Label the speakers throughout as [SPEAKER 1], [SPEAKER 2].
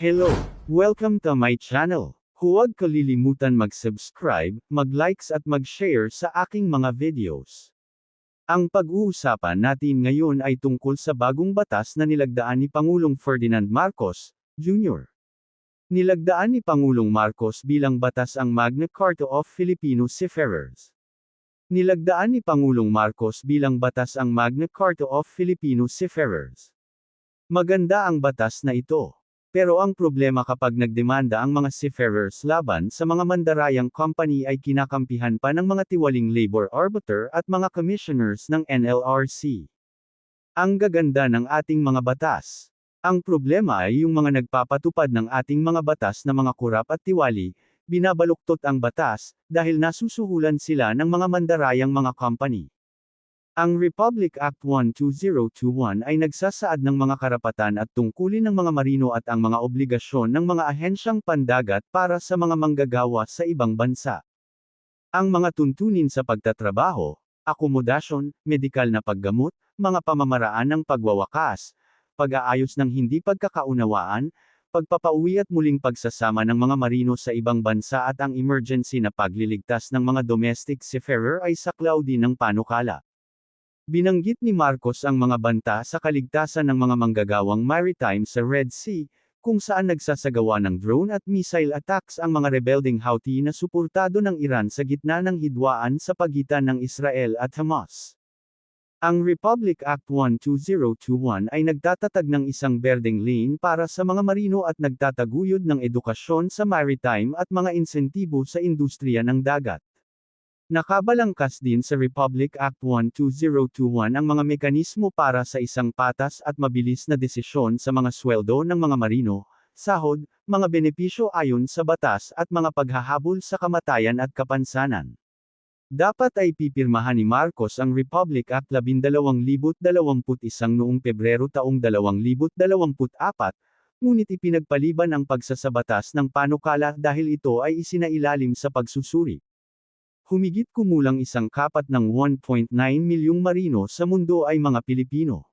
[SPEAKER 1] Hello! Welcome to my channel. Huwag kalilimutan mag-subscribe, mag-likes at mag-share sa aking mga videos. Ang pag-uusapan natin ngayon ay tungkol sa bagong batas na nilagdaan ni Pangulong Ferdinand Marcos, Jr. Nilagdaan ni Pangulong Marcos bilang batas ang Magna Carta of Filipino Seafarers. Nilagdaan ni Pangulong Marcos bilang batas ang Magna Carta of Filipino Seafarers. Maganda ang batas na ito. Pero ang problema kapag nagdemanda ang mga seafarers laban sa mga mandarayang company ay kinakampihan pa ng mga tiwaling labor arbiter at mga commissioners ng NLRC. Ang gaganda ng ating mga batas. Ang problema ay yung mga nagpapatupad ng ating mga batas na mga kurap at tiwali, binabaluktot ang batas, dahil nasusuhulan sila ng mga mandarayang mga company. Ang Republic Act 12021 ay nagsasaad ng mga karapatan at tungkulin ng mga marino at ang mga obligasyon ng mga ahensyang pandagat para sa mga manggagawa sa ibang bansa. Ang mga tuntunin sa pagtatrabaho, akomodasyon, medikal na paggamot, mga pamamaraan ng pagwawakas, pag-aayos ng hindi pagkakaunawaan, pagpapauwi at muling pagsasama ng mga marino sa ibang bansa at ang emergency na pagliligtas ng mga domestic seafarer ay saklaw din ng panukala. Binanggit ni Marcos ang mga banta sa kaligtasan ng mga manggagawang maritime sa Red Sea, kung saan nagsasagawa ng drone at missile attacks ang mga rebelding Houthi na suportado ng Iran sa gitna ng hidwaan sa pagitan ng Israel at Hamas. Ang Republic Act 12021 ay nagtatatag ng isang berdeng lane para sa mga marino at nagtataguyod ng edukasyon sa maritime at mga insentibo sa industriya ng dagat. Nakabalangkas din sa Republic Act 12021 ang mga mekanismo para sa isang patas at mabilis na desisyon sa mga sweldo ng mga marino, sahod, mga benepisyo ayon sa batas at mga paghahabol sa kamatayan at kapansanan. Dapat ay pipirmahan ni Marcos ang Republic Act 12021 noong Pebrero taong 2024, ngunit ipinagpaliban ang pagsasabatas ng panukala dahil ito ay isinailalim sa pagsusuri. Humigit kumulang isang kapat ng 1.9 milyong marino sa mundo ay mga Pilipino.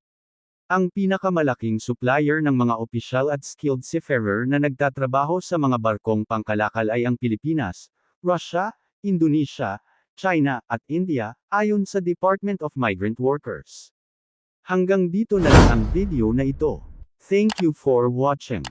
[SPEAKER 1] Ang pinakamalaking supplier ng mga opisyal at skilled seafarer na nagtatrabaho sa mga barkong pangkalakal ay ang Pilipinas, Russia, Indonesia, China, at India, ayon sa Department of Migrant Workers. Hanggang dito na lang ang video na ito. Thank you for watching.